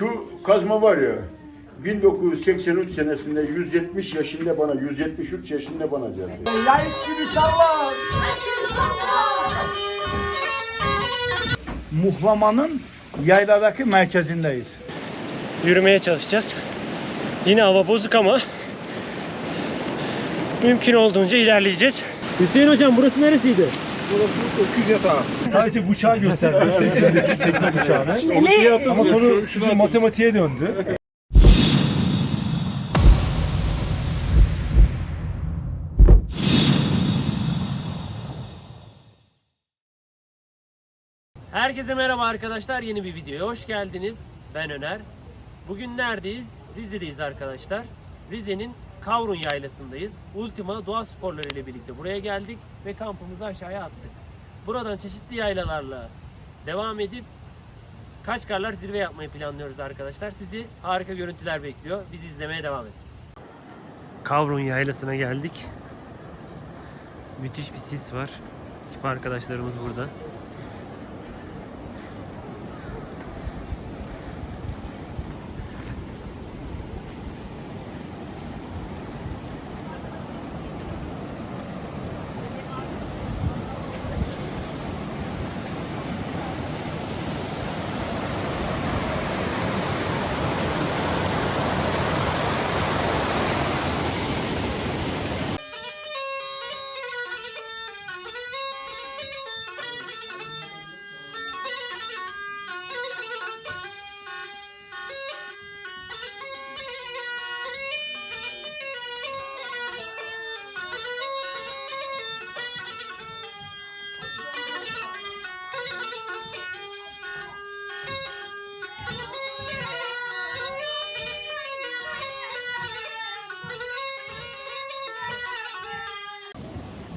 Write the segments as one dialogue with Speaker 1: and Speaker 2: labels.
Speaker 1: Şu kazma var ya 1983 senesinde 170 yaşında bana 173 yaşında bana geldi.
Speaker 2: muhlamanın yayladaki merkezindeyiz.
Speaker 3: Yürümeye çalışacağız. Yine hava bozuk ama mümkün olduğunca ilerleyeceğiz. Hüseyin hocam burası neresiydi?
Speaker 4: Sadece bıçağı gösterdi. Elindeki çekme bıçağını. Ama konu sizin matematiğe döndü.
Speaker 3: Herkese merhaba arkadaşlar. Yeni bir videoya hoş geldiniz. Ben Öner. Bugün neredeyiz? Rize'deyiz arkadaşlar. Rize'nin Kavrun Yaylası'ndayız. Ultima Doğa Sporları ile birlikte buraya geldik ve kampımızı aşağıya attık. Buradan çeşitli yaylalarla devam edip Kaçkarlar zirve yapmayı planlıyoruz arkadaşlar. Sizi harika görüntüler bekliyor. Bizi izlemeye devam edin. Kavrun Yaylası'na geldik. Müthiş bir sis var. Ekip arkadaşlarımız burada.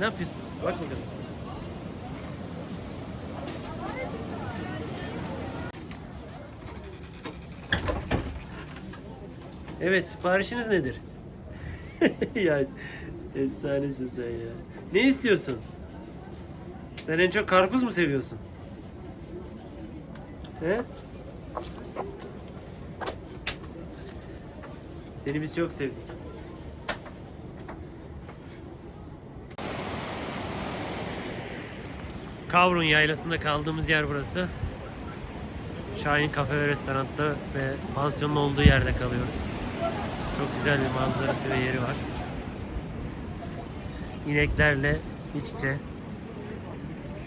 Speaker 3: Ne? Bak bakalım. Evet, siparişiniz nedir? ya efsanesin sen ya. Ne istiyorsun? Sen en çok karpuz mu seviyorsun? He? Seni biz çok sevdik. Kavrun Yaylası'nda kaldığımız yer burası. Şahin Kafe ve Restorant'ta ve pansiyonun olduğu yerde kalıyoruz. Çok güzel bir manzarası ve yeri var. İneklerle iç içe.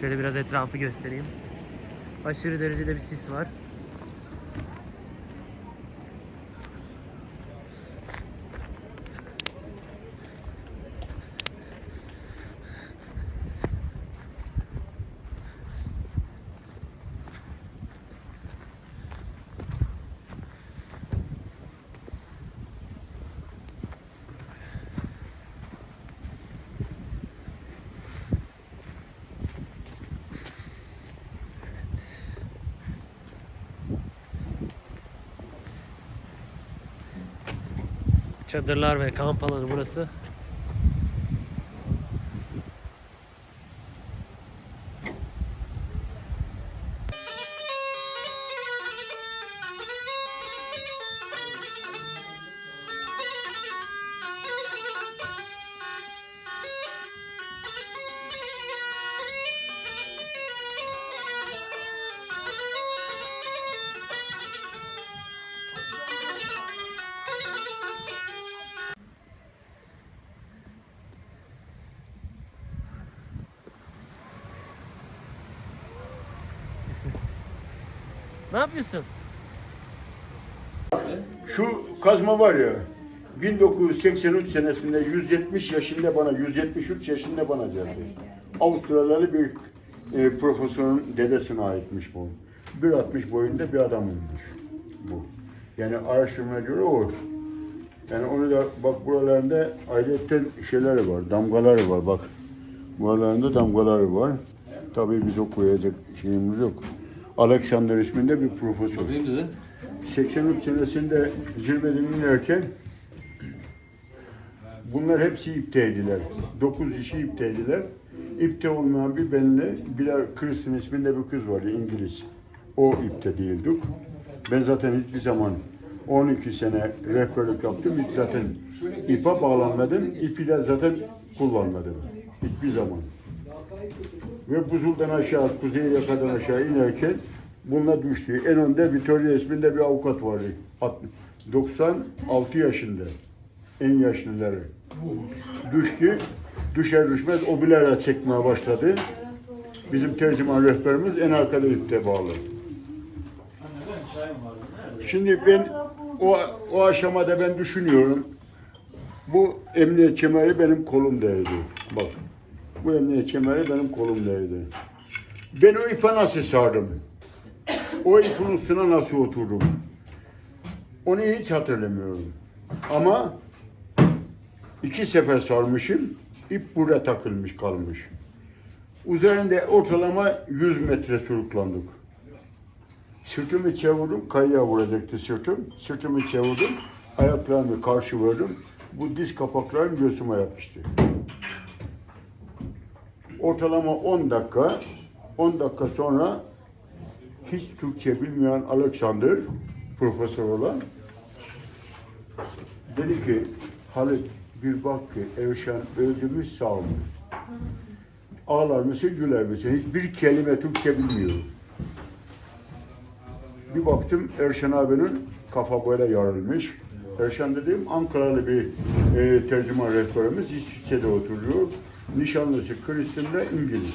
Speaker 3: Şöyle biraz etrafı göstereyim. Aşırı derecede bir sis var. Çadırlar ve kamp alanı burası. Yapıyorsun?
Speaker 1: Şu kazma var ya 1983 senesinde 170 yaşında bana 173 yaşında bana geldi. Avustralyalı bir e, profesörün dedesine aitmiş bu. 1.60 boyunda bir adammış bu. Yani araştırmaya göre o. Yani onu da bak buralarında ayrıca şeyleri var, damgaları var bak. Buralarında damgaları var. Tabii biz okuyacak şeyimiz yok. Alexander isminde bir profesör. 83 senesinde zirveden inerken bunlar hepsi ipteydiler. 9 kişi ipteydiler. İpte olmayan bir benle Bilal Kristen isminde bir kız vardı İngiliz. O ipte değildik. Ben zaten hiçbir zaman 12 sene rehberlik yaptım. Hiç zaten ipa bağlanmadım. İpi de zaten kullanmadım. Hiçbir zaman. Ve buzuldan aşağı, kuzey yakadan aşağı inerken bununla düştü. En önde Vittoria isminde bir avukat vardı. Alt- 96 yaşında. En yaşlıları. Düştü. Düşer düşmez o bilerek çekmeye başladı. Bizim tercüman rehberimiz en arkada ipte bağlı. Şimdi ben o, o aşamada ben düşünüyorum. Bu emniyet kemeri benim kolumdaydı. Bak. Bu emniyet kemeri benim kolumdaydı. Ben o ipe nasıl sardım? O ipin üstüne nasıl oturdum? Onu hiç hatırlamıyorum. Ama iki sefer sarmışım. İp buraya takılmış kalmış. Üzerinde ortalama 100 metre sürüklandık. Sırtımı çevirdim, kayaya vuracaktı sırtım. Sırtımı çevirdim, ayaklarımı karşı verdim. Bu diz kapaklarım göğsüme yapıştı. Ortalama 10 dakika, 10 dakika sonra hiç Türkçe bilmeyen Alexander, profesör olan, dedi ki, Halit bir bak ki Erşan öldü mü sağ mı? Ağlar mısın, güler misin? Hiçbir kelime Türkçe bilmiyor. Bir baktım Erşen abinin kafa böyle yarılmış. Erşen dediğim Ankaralı bir e, tercüman rehberimiz İsviçre'de oturuyor. Nişanlısı Kristin'de İngiliz.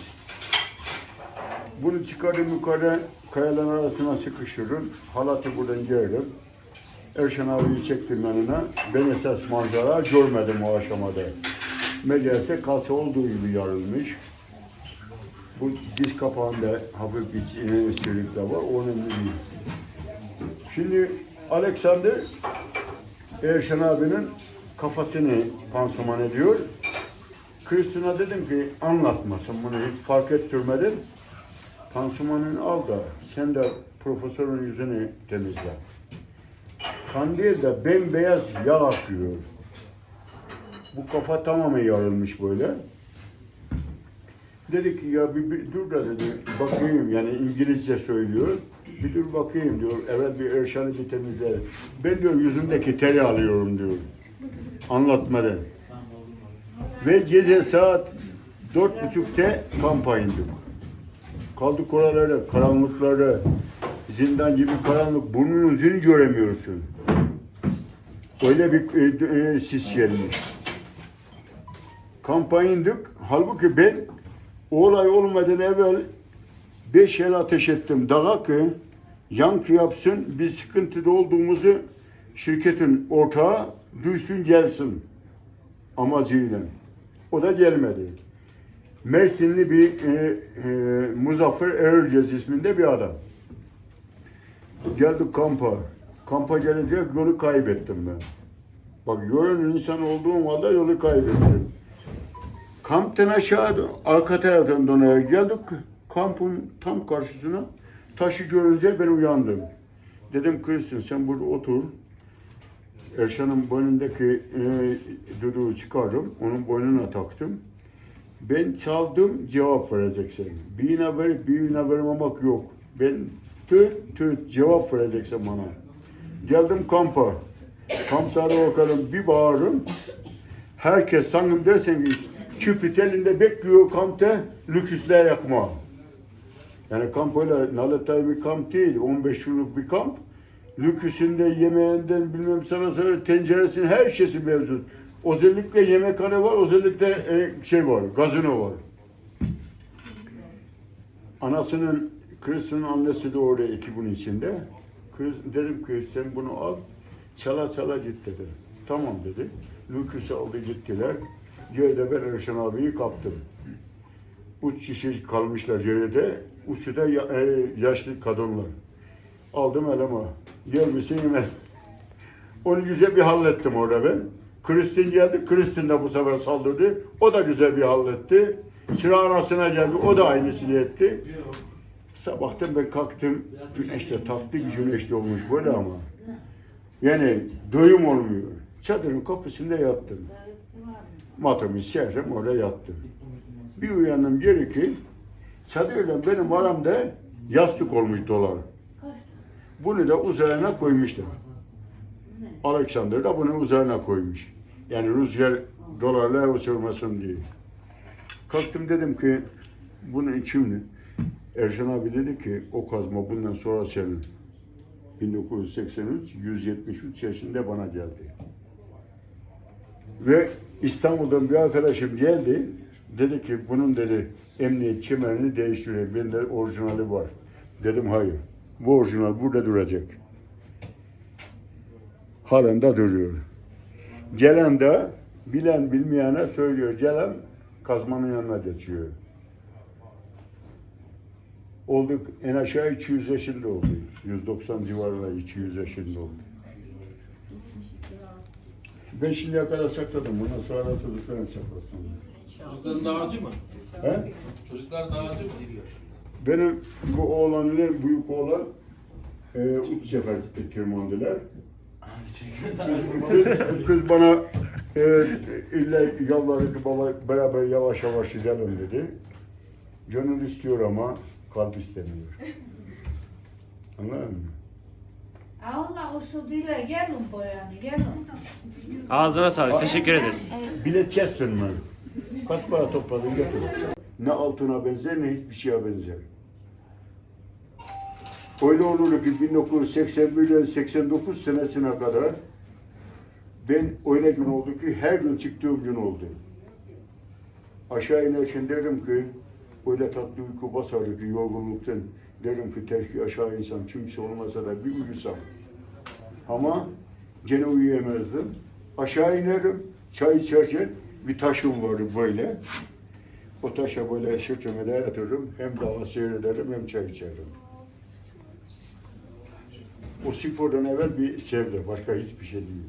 Speaker 1: Bunu çıkardım yukarı kayaların arasına sıkıştırırım. Halatı buradan geririm. Erşen abiyi çektim yanına. Ben esas manzara görmedim o aşamada. Meğerse kalça olduğu gibi yarılmış. Bu diz kapağında hafif bir e, sürükle var. O önemli değil. Şimdi Alexander Erşen abinin kafasını pansuman ediyor. Kristina dedim ki anlatmasın bunu hiç fark ettirmedim. Pansumanını al da sen de profesörün yüzünü temizle. Kandilde bembeyaz yağ akıyor. Bu kafa tamamen yarılmış böyle. Dedi ki ya bir, bir dur da dedi bakayım yani İngilizce söylüyor. Bir dur bakayım diyor. Evet bir Erşan'ı bir temizle. Ben diyor yüzümdeki teri alıyorum diyor. Anlatmadan. Ve gece saat dört buçukta kampa indik. Kaldık oralara, karanlıklara, zindan gibi karanlık, burnunun ucunu göremiyorsun. Öyle bir e, e, sis gelmiş. Kampa indik. Halbuki ben o olay olmadan evvel beş el ateş ettim. Dağa ki yankı yapsın, bir sıkıntıda olduğumuzu şirketin ortağı duysun gelsin amacıyla. O da gelmedi. Mersinli bir e, e, Muzaffer Erciyes isminde bir adam. Geldik kampa. Kampa gelince yolu kaybettim ben. Bak yolun insan olduğum halde yolu kaybettim. Kamptan aşağı arka taraftan döneye geldik. Kampın tam karşısına taşı görünce ben uyandım. Dedim Kristin sen burada otur. Erşan'ın boynundaki e, düdüğü çıkardım. Onun boynuna taktım. Ben çaldım cevap vereceksin. Birine verip birine vermemek yok. Ben tüt tüt cevap vereceksin bana. Geldim kampa. Kampta da bakalım bir bağırırım. Herkes sanırım dersen ki küpüt elinde bekliyor kampta lüküsler yakma. Yani kamp öyle naletay bir kamp değil. 15 yıllık bir kamp. Lüküsünde yemeğinden bilmem sana söyle tenceresinin her şeysi mevcut. Özellikle yemekhane var, özellikle e, şey var, gazino var. Anasının, Kris'in annesi de orada ekibin içinde. Chris, dedim ki sen bunu al, çala çala git dedi. Tamam dedi. Lüküs'ü aldı gittiler. Geride ben Erşen abiyi kaptım. Üç kişi kalmışlar geride. Üçü de e, yaşlı kadınlar. Aldım eleme. Yer misin yemez. Onu güzel bir hallettim orada ben. Kristin geldi. Kristin de bu sefer saldırdı. O da güzel bir halletti. Sıra arasına geldi. O da aynısını etti. Sabahtan ben kalktım. Güneş de tatlı bir güneş de olmuş böyle ama. Yani doyum olmuyor. Çadırın kapısında yattım. Matımı serdim orada yattım. Bir uyandım geri ki çadırla benim aramda yastık olmuş dolar. Bunu da üzerine koymuşlar. Alexander da bunu üzerine koymuş. Yani rüzgar dolarla uçurmasın diye. Kalktım dedim ki bunun için Erşan abi dedi ki o kazma bundan sonra senin. 1983, 173 yaşında bana geldi. Ve İstanbul'dan bir arkadaşım geldi. Dedi ki bunun dedi emniyet kemerini değiştireyim. Bende orijinali var. Dedim hayır. Bu orijinal burada duracak. Halen de duruyor. Gelen de bilen bilmeyene söylüyor. Gelen kazmanın yanına geçiyor. Olduk en aşağı 200 yaşında oldu. 190 civarında 200 yaşında oldu. Ben şimdiye kadar sakladım. Bundan sonra çocuklarım saklasın.
Speaker 5: Çocukların dağcı mı?
Speaker 1: He?
Speaker 5: Çocuklar dağcı mı?
Speaker 1: Benim bu oğlanın en büyük oğlan e, üç sefer tırmandılar. Kız, kız, kız bana e, illa yalvardı ki baba beraber yavaş yavaş gidelim dedi. Gönül istiyor ama kalp istemiyor. Anladın mı?
Speaker 6: Allah usul dile gelin boyanı gelin.
Speaker 3: Ağzına sağlık. Teşekkür ederiz.
Speaker 1: Bilet kestin mi? Kaç para topladın getir. Ne altına benzer ne hiçbir şeye benzer. Öyle olur ki 1981'den 89 senesine kadar ben öyle gün oldu ki her gün çıktığım gün oldu. Aşağı inerken derim ki öyle tatlı uyku basardı ki yorgunluktan derim ki terki aşağı insan kimse olmasa da bir uyusam. Ama gene uyuyamazdım. Aşağı inerim, çay içerken bir taşım vardı böyle. O taşa böyle sırtımı dayatırım, hem dağı seyrederim hem çay içerim. O spordan evvel bir sevdi, başka hiçbir şey değil.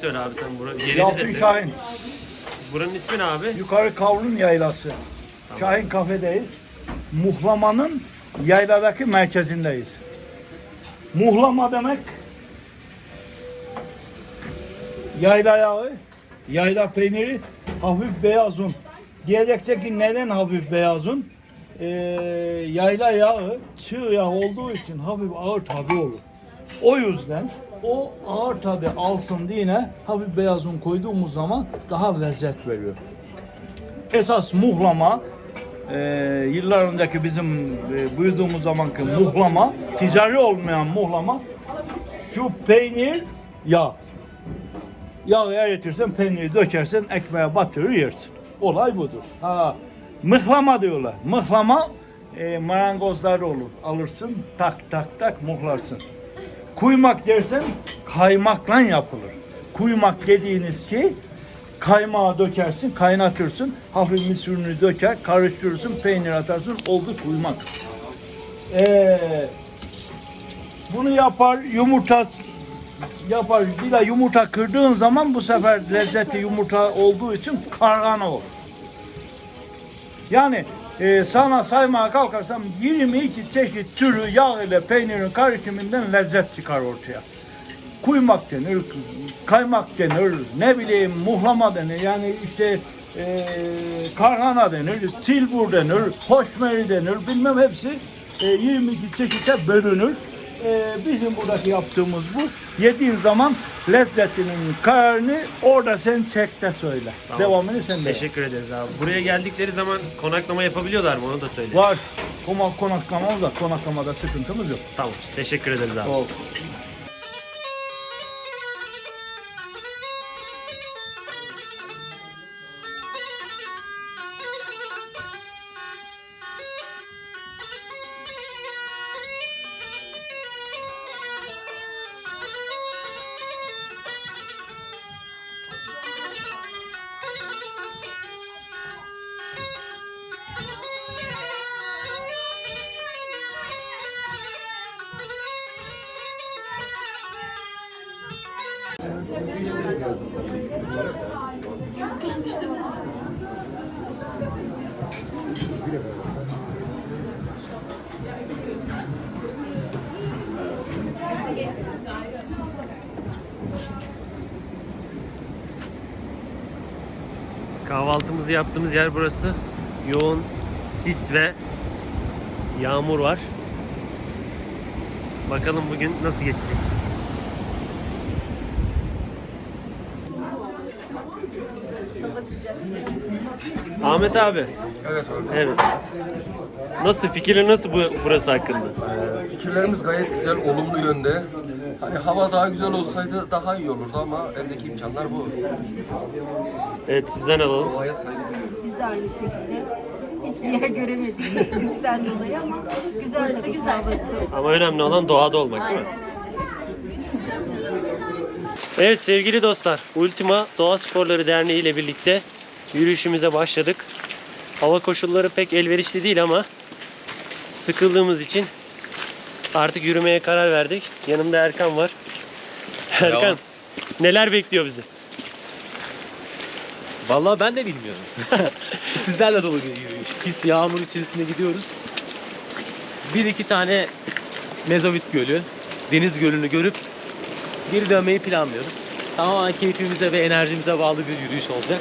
Speaker 3: Söyle abi sen yerini de
Speaker 2: Yalçın
Speaker 3: söyle. Buranın ismi ne abi?
Speaker 2: Yukarı Kavrun Yaylası. Kahin kafedeyiz. Muhlamanın yayladaki merkezindeyiz. Muhlama demek yayla yağı, yayla peyniri, hafif beyaz un. Diyecekse ki neden hafif beyaz un? Ee, yayla yağı çığ yağı olduğu için hafif ağır tadı olur. O yüzden o ağır tadı alsın diye hafif beyaz koyduğumuz zaman daha lezzet veriyor. Esas muhlama e, yıllar önceki bizim e, büyüdüğümüz zamanki muhlama, ticari olmayan muhlama şu peynir, yağ. Yağı eritirsen peyniri dökersen ekmeğe batırır yersin. Olay budur. Ha, mıhlama diyorlar. Mıhlama e, marangozlar olur. Alırsın tak tak tak muhlarsın. Kuymak dersen kaymakla yapılır. Kuymak dediğiniz şey kaymağı dökersin, kaynatırsın, hafif misurunu döker, karıştırırsın, peynir atarsın, oldu kuymak. Ee, bunu yapar, yumurta yapar, de yumurta kırdığın zaman bu sefer lezzeti yumurta olduğu için kargana olur. Yani e, sana saymaya kalkarsam 22 çeşit türü yağ ile peynirin karışımından lezzet çıkar ortaya. Kuymak denir, kaymak denir, ne bileyim muhlama denir. Yani işte e, karhana denir, tilbur denir, hoşmeri denir. Bilmem hepsi e, 22 çeşite bölünür. E, bizim buradaki yaptığımız bu. Yediğin zaman lezzetinin kararını orada sen çek de söyle.
Speaker 3: Tamam.
Speaker 2: Devamını sen de. yap.
Speaker 3: Teşekkür ederiz abi. Buraya geldikleri zaman konaklama yapabiliyorlar mı onu da söyle.
Speaker 2: Var. Konak konaklamamız var. Konaklamada sıkıntımız yok.
Speaker 3: Tamam. Teşekkür ederiz abi.
Speaker 2: Oldu.
Speaker 3: Kahvaltımızı yaptığımız yer burası. Yoğun sis ve yağmur var. Bakalım bugün nasıl geçecek. Ahmet abi.
Speaker 7: Evet abi.
Speaker 3: Evet. Nasıl fikrin nasıl bu burası hakkında?
Speaker 7: Fikirlerimiz gayet güzel, olumlu yönde. Hani hava daha güzel olsaydı daha iyi olurdu ama eldeki imkanlar bu.
Speaker 3: Evet sizden alalım.
Speaker 7: Doğaya saygı duyuyoruz.
Speaker 8: Biz de aynı şekilde hiçbir yer göremedik sizden dolayı ama güzel tabii güzel. havası.
Speaker 3: Ama önemli olan doğada olmak değil mi? Evet sevgili dostlar, Ultima Doğa Sporları Derneği ile birlikte yürüyüşümüze başladık. Hava koşulları pek elverişli değil ama sıkıldığımız için artık yürümeye karar verdik. Yanımda Erkan var. Erkan, neler bekliyor bizi?
Speaker 9: Vallahi ben de bilmiyorum. Sürprizlerle dolu bir yürüyüş. Sis, yağmur içerisinde gidiyoruz. Bir iki tane Mezovit Gölü, Deniz Gölü'nü görüp geri dönmeyi planlıyoruz. Tamamen keyfimize ve enerjimize bağlı bir yürüyüş olacak.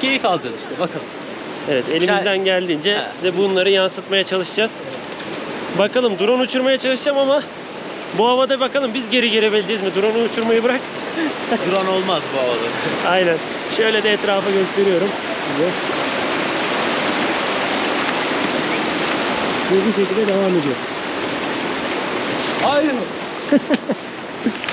Speaker 9: Keyif alacağız işte bakalım.
Speaker 3: Evet, elimizden geldiğince
Speaker 9: Ha.
Speaker 3: size bunları yansıtmaya çalışacağız. Bakalım drone uçurmaya çalışacağım ama bu havada bakalım biz geri gelebileceğiz mi? Drone'u uçurmayı bırak.
Speaker 9: Drone olmaz bu havada.
Speaker 3: Aynen. Şöyle de etrafı gösteriyorum size. Bu şekilde devam ediyoruz.
Speaker 9: Hayır.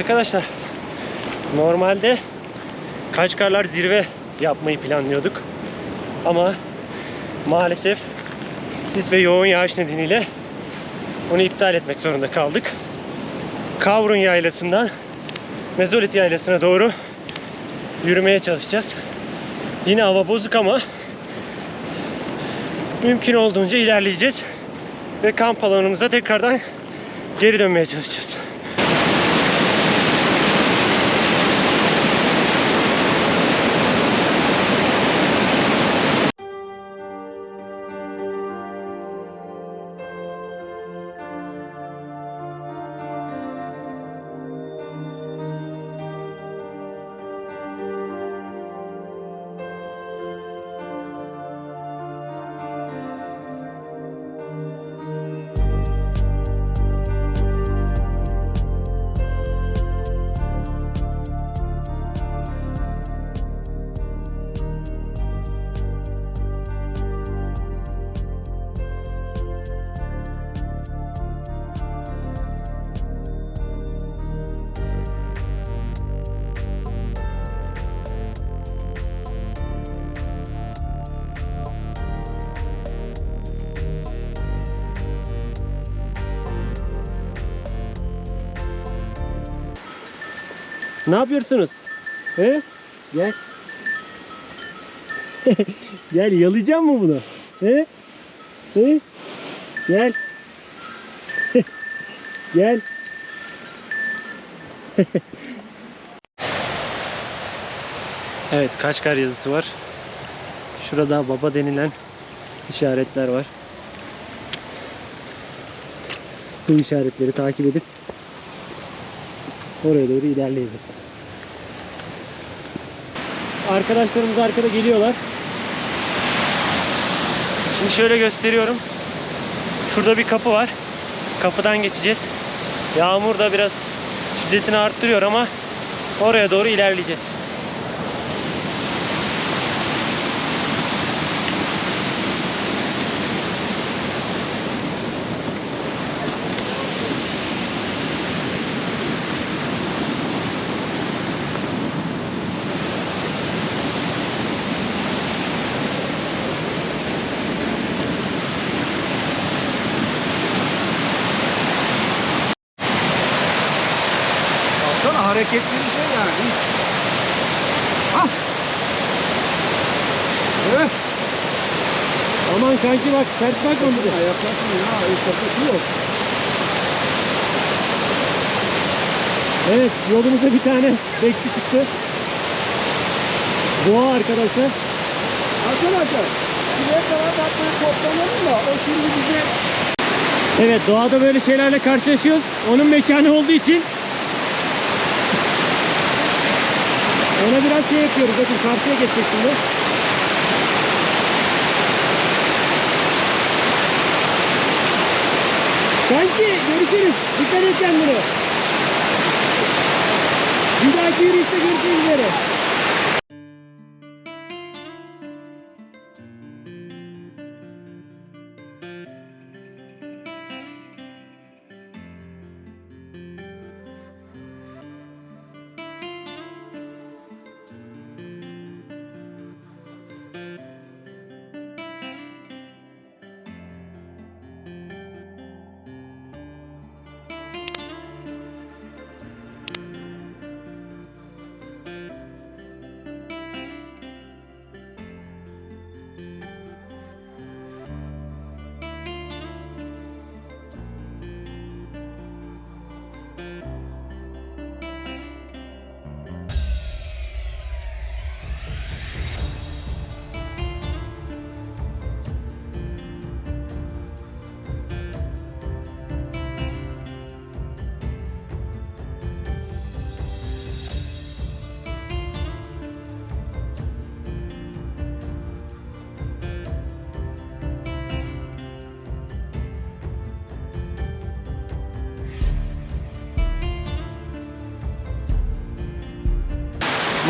Speaker 3: Arkadaşlar normalde Kaçkarlar zirve yapmayı planlıyorduk. Ama maalesef sis ve yoğun yağış nedeniyle onu iptal etmek zorunda kaldık. Kavrun yaylasından Mezolit yaylasına doğru yürümeye çalışacağız. Yine hava bozuk ama mümkün olduğunca ilerleyeceğiz ve kamp alanımıza tekrardan geri dönmeye çalışacağız. Ne yapıyorsunuz? He? Gel. Gel yalayacak mı bunu? He? He? Gel. Gel. evet Kaşgar yazısı var. Şurada baba denilen işaretler var. Bu işaretleri takip edip oraya doğru ilerleyebilirsiniz. Arkadaşlarımız arkada geliyorlar. Şimdi şöyle gösteriyorum. Şurada bir kapı var. Kapıdan geçeceğiz. Yağmur da biraz şiddetini arttırıyor ama oraya doğru ilerleyeceğiz.
Speaker 2: Hareketli bir şey yani. Hah. Evet.
Speaker 3: Aman kanki bak ters bakma bize.
Speaker 2: Yaklaşma ya. Şakası yok.
Speaker 3: Evet yolumuza bir tane bekçi çıktı. Doğa arkadaşlar.
Speaker 2: Arkadaşlar. Şuraya kadar bakmayı toplanalım da o şimdi bize
Speaker 3: Evet doğada böyle şeylerle karşılaşıyoruz. Onun mekanı olduğu için ona biraz şey yapıyoruz. Bakın karşıya geçecek şimdi. Kanki görüşürüz. Dikkat et kendine. Bir dahaki yürüyüşte görüşmek üzere.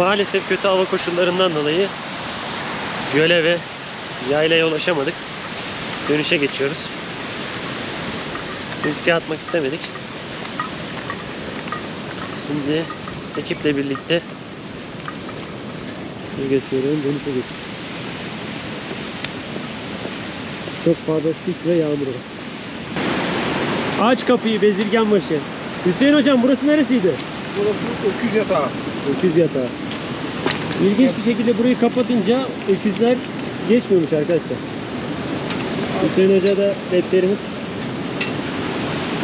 Speaker 3: Maalesef kötü hava koşullarından dolayı göle ve yaylaya ulaşamadık. Dönüşe geçiyoruz. Riske atmak istemedik. Şimdi ekiple birlikte bir gösteriyorum dönüşe geçtik. Çok fazla sis ve yağmur var. Aç kapıyı bezirgen başı. Hüseyin hocam burası neresiydi?
Speaker 2: burası öküz yatağı.
Speaker 3: Öküz yatağı. İlginç bir şekilde burayı kapatınca öküzler geçmiyormuş arkadaşlar. Hüseyin Hoca da rehberimiz.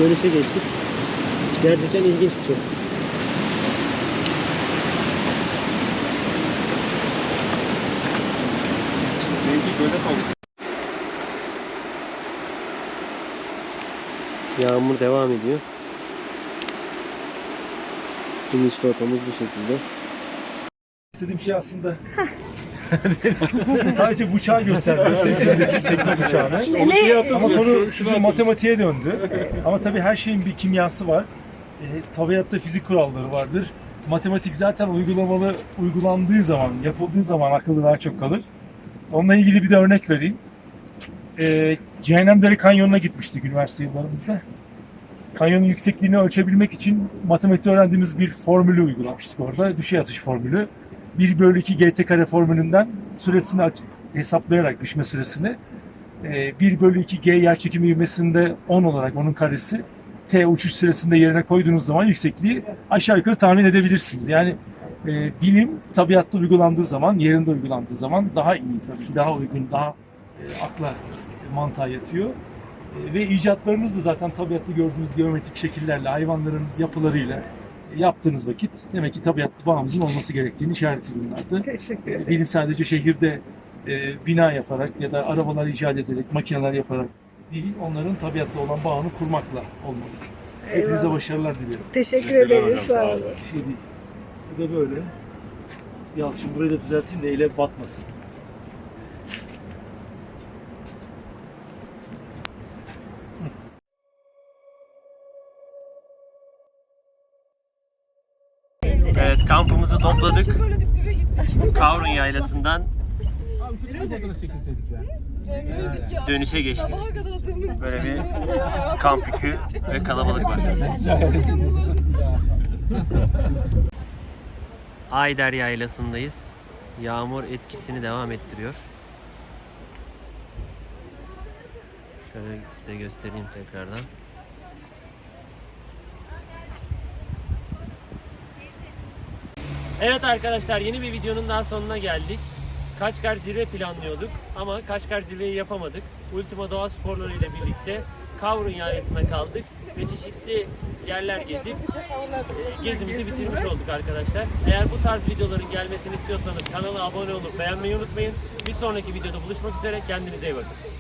Speaker 3: Dönüşe geçtik. Gerçekten ilginç bir şey. Yağmur devam ediyor. İniş rotamız bu şekilde.
Speaker 4: İstediğim şey aslında sadece bıçağı göstermek. Tepkideki çekme bıçağını.
Speaker 5: Onu şey.
Speaker 4: Ama konu sizin matematiğe döndü. Ama tabii her şeyin bir kimyası var. E, tabiatta fizik kuralları vardır. Matematik zaten uygulamalı uygulandığı zaman, yapıldığı zaman akılda daha çok kalır. Onunla ilgili bir de örnek vereyim. E, Cehennemdere Kanyonu'na gitmiştik üniversite yıllarımızda. Kanyonun yüksekliğini ölçebilmek için matematik öğrendiğimiz bir formülü uygulamıştık orada. Düşey atış formülü. 1 bölü 2 gt kare formülünden süresini hesaplayarak düşme süresini e, 1 bölü 2 g yerçekimi ivmesinde 10 olarak onun karesi T uçuş sırasında yerine koyduğunuz zaman yüksekliği aşağı yukarı tahmin edebilirsiniz. Yani e, bilim tabiatta uygulandığı zaman, yerinde uygulandığı zaman daha iyi tabii daha uygun, daha e, akla, e, mantığa yatıyor. E, ve icatlarınız da zaten tabiatta gördüğünüz geometrik şekillerle, hayvanların yapılarıyla e, yaptığınız vakit demek ki tabiatlı bağımızın olması gerektiğini işareti bunlardı.
Speaker 2: Teşekkür
Speaker 4: E, Bilim sadece şehirde e, bina yaparak ya da arabalar icat ederek, makineler yaparak değil, onların tabiatla olan bağını kurmakla olmalı. Hepinize başarılar diliyorum.
Speaker 2: Teşekkür ederiz. Sağ olun.
Speaker 4: Şey değil. Bu da böyle. Yalçın burayı da düzelteyim de ele batmasın.
Speaker 3: Kampımızı topladık. Kavrun Yaylası'ndan dönüşe geçtik. Böyle bir kamp yükü ve kalabalık var. Ayder Yaylası'ndayız. Yağmur etkisini devam ettiriyor. Şöyle size göstereyim tekrardan. Evet arkadaşlar yeni bir videonun daha sonuna geldik. Kaçkar zirve planlıyorduk ama Kaçkar zirveyi yapamadık. Ultima Doğa Sporları ile birlikte Kavrun Yaylası'na kaldık ve çeşitli yerler gezip e, gezimizi bitirmiş olduk arkadaşlar. Eğer bu tarz videoların gelmesini istiyorsanız kanala abone olup beğenmeyi unutmayın. Bir sonraki videoda buluşmak üzere kendinize iyi bakın.